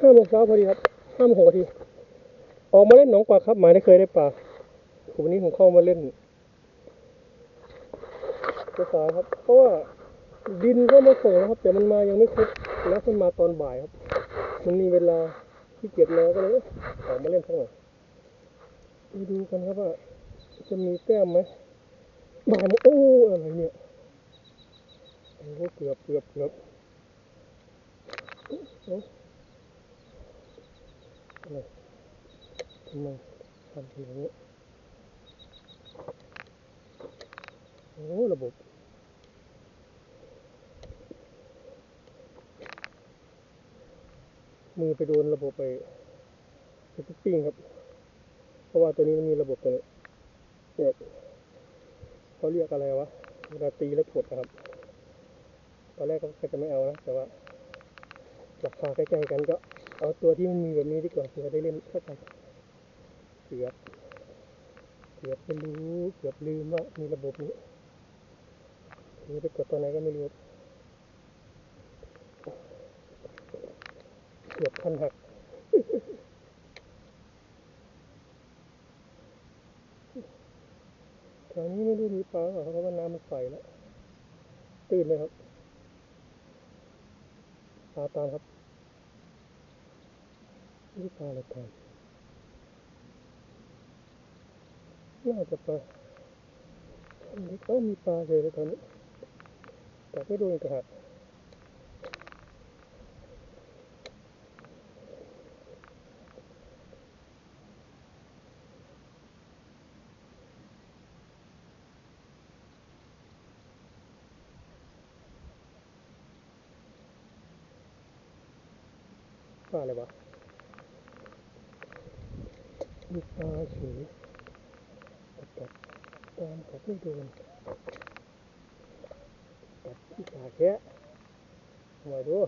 ห้าโมงเช้าพอดีครับห้าโมงหกนาทีออกมาเล่นหนองปลาครับหมายได้เคยได้ปลาวันนี้ผมเข้ามาเล่นภาษาครับ เพราะว่าดินก็มาส่งนะครับ แต่มันมายังไม่ครบแล้วมันมาตอนบ่ายครับ มันมีเวลาที่เกียจรอก็เลยออกมาเล่นสักหน่อยไปดูกันครับว่า จะมีแต้มไหมบ่ายโมงโอ้อะไรเนี่ยโอ้เกือบเกือบเกือบ เอ้าอะไรทำไมทำทีนี้โอ้ระบบมือไปโดนระบบไปสติ๊ปปิ้งครับ เพราะว่าตัวนี้มันมีระบบตัวนี้เนี่ยเขาเรียกอะไรวะเวลาตีแล้วกดนะครับ ตอนแรกก็จะไม่เอานะ แต่ว่าราคาใกล้ๆกันก็ เอาตัวที่มันมีแบบนี้ดีกว่าเผื่อได้เล่นสักหน่อยเกือบเกือบไม่รู้เกือบลืมว่ามีระบบนี้นี่ไปกดตัวไหนก็ไม่รู้เกือบพันหักแถวนี้ไม่รู้มีปลาหรือเปล่าเพราะว่าน้ำมันใสแล้วตื่นเลยครับปลาตามครับ นี่ปลาอะไรตามน่าจะปลาช่อนเล็กเอ้ามีปลาเลยล้วตอนนี้แต่ไม่โดนกระหักปลาอะไรวะ มีปลาเฉยแต่กัดตามกัดไม่โดนกัดที่ปลาแค่มาดู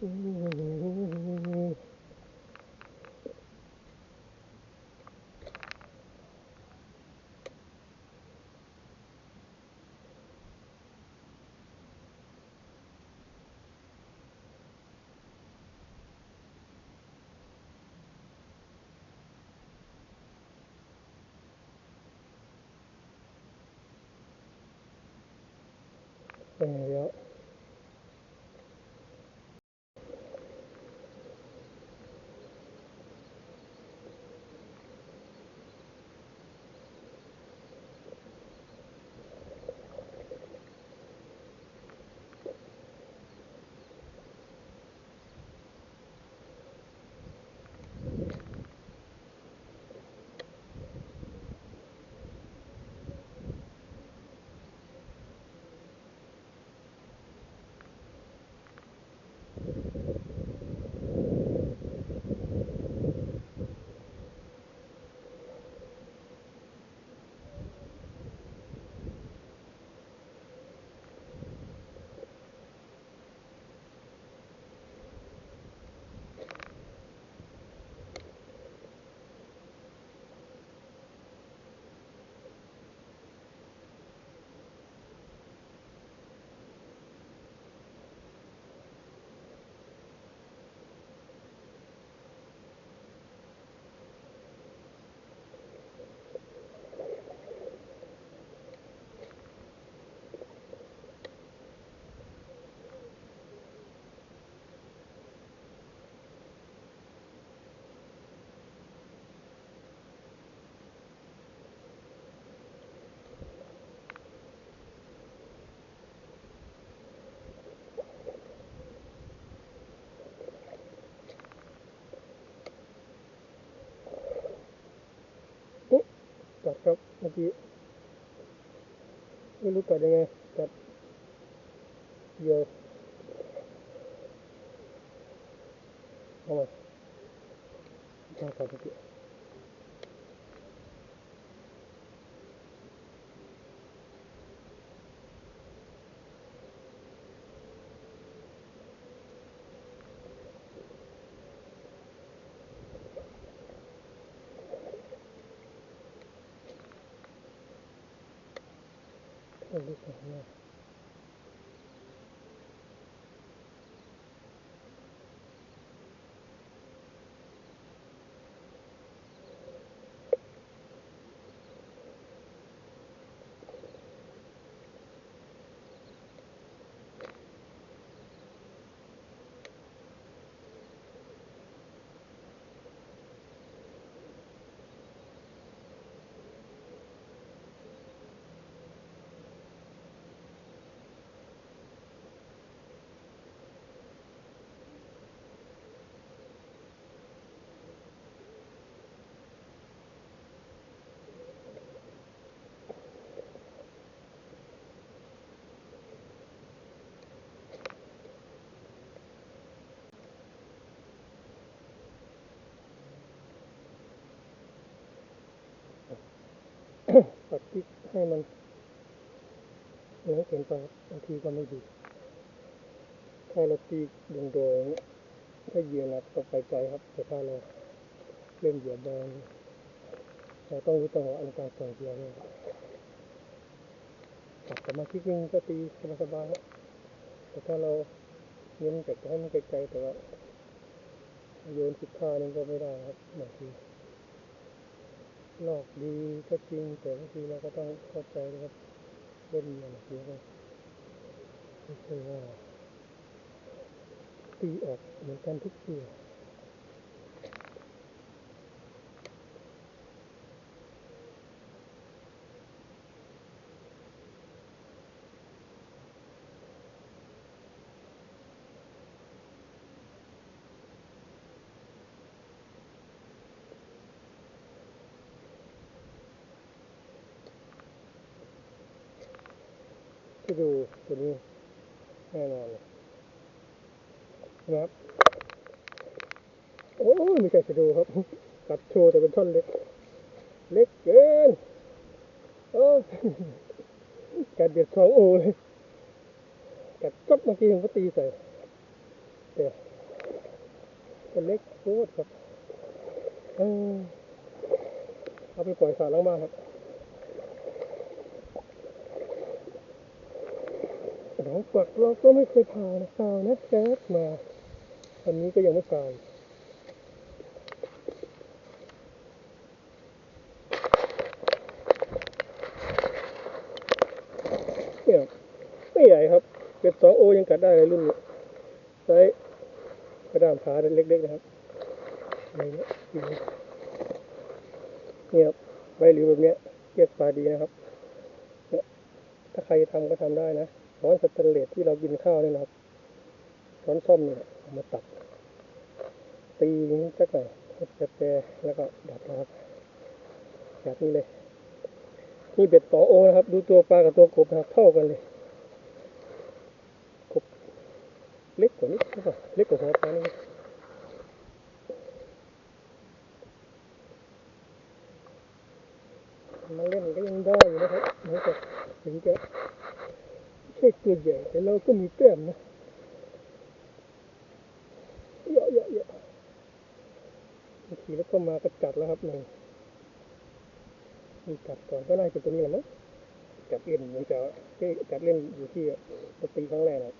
อืม ไป ไหนแล้วกัดครับเมื่อกี้ไม่รู้กัดยังไงกัดเหยอะเอามาจ้ากัดเมื่อกี้ ต้น ดพริกให้มันเนื้อเกินไปบางทีก็ไม่ดี ถ้าเราตีโด่งๆถ้าเหยื่อหนักก็ไปไกลครับ แต่ถ้าเราเล่นเหยื่อแบนเราต้องรู้จังหวะในการส่งเหยื่อด้วยครับแต่มาที่จริงก็ตีสบายๆครับแต่ถ้าเราเน้นแต่ให้มันไกลๆแต่ว่าโยนผิดท่านี่ก็ไม่ได้ครับบางที ลอกดีก็จริงแต่บางทีเราก็ต้องเข้าใจนะครับเล่นอย่างเดียวก็ไม่ใช่ว่าตีออกเหมือนกันทุกที วที่ดูตัวนี้แน่นอนนะครับ โอ้ยไม่ใช่จะดูครับกัดโชว์แต่เป็นท่อนเล็ก เล็กเกินโอ้กัดเบียดสองโอเลยกัดจับเมื่อกี้ผมก็ตีใส่แต่เป็นเล็กโคตรครับเอาไปปล่อยสารล้างบ้านครับ หนองปักเราก็ไม่เคยผ่านผ่านนะแจ๊มาวันนี้ก็ยังไม่ผ่านเนี่ยไม่ใหญ่ครับเป็ดสองโอยังกัดได้เลยรุ่นนี้ใช้กระดานขาเล็กๆนะครับเนี่ยเนี่ยครับใบหลิวแบบเนี้ยเรียกปลาดีนะครับเนี่ยถ้าใครทำก็ทำได้นะ ช้อนสแตนเลสที่เรากินข้าวนี่นะครับช้อนส้อมเนี่ยมาตักตีนี้สักหน่อยให้แปรแล้วก็ดัดนะครับแบบนี้เลยนี่เบ็ดสอโอนะครับ ดูตัวปลากับตัวกบนะครับเท่ากันเลยกบเล็กกว่านี้ใช่ปะเล็กกว่าหัวปลานี่มาเล่นก็ยังได้อยู่นะครับเหมือนกับถึงจะ ไม่ใช่ตัวใหญ่แต่เราก็มีแต้มนะเยอะเยอะเยอะบางทีแล้วก็มาก็จัดแล้วครับหนึ่งมีจัดก่อนก็น่าจะตัวนี้แหละมั้งจัดเล่นเหมันจะจัดเล่นอยู่ที่ปตีครั้งแรกนะ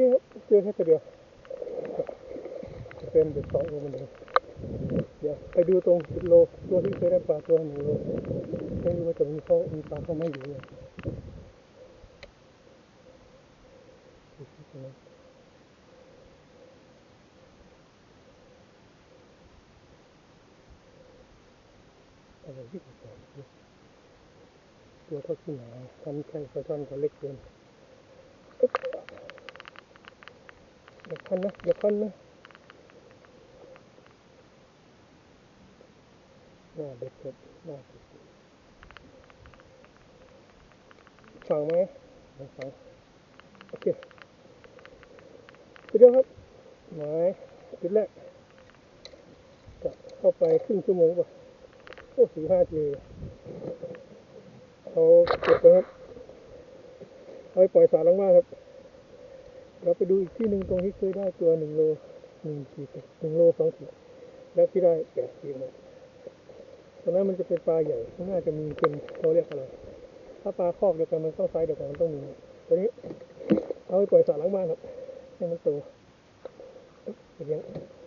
ครับเจอแค่ตัวเดียวเป็นเด็กสองโลเหมันเดิมเดี๋ยวไปดูตรงจุดโลตัวที่เคยได้ปลาตัวหนึ่งโลไม่รู้ว่าจะมีเขามีปลาเข้ามาอยู่เนี่ยดูสิตรงนั้นอะไรที่ผมบอกตัวเท่าที่หนาทำแค่ปลาช่อนก็เล็กเกิน อย่าคันนะอย่าคันนะหน้าเด็กครับหน้าเด็กฟังไหมไม่ฟังโอเคไปเดียวครับหมายจุดแรกจะเข้าไปครึ่งชั่วโมงป่ะโอ้สี่ห้าทีเอาเก็บไปครับเอาไปปล่อยสารลังมากครับ เราไปดูอีกที่หนึ่งตรงที่เคยได้ตัวหนึ่งโลหนึ่งขีดหนึ่งโลสองขีดแล้วที่ได้แปดขีดนะตรงนั้นมันจะเป็นปลาใหญ่มันน่าจะมีเป็นเราเรียกอะไรถ้าปลาคอกเดียวกันมันต้องไซส์เดียวกันมันต้องมีตัวนี้เอาไปปล่อยสระล้างบ้านครับให้มันโตไปเลี้ยงในนี้เขางไม่ตาย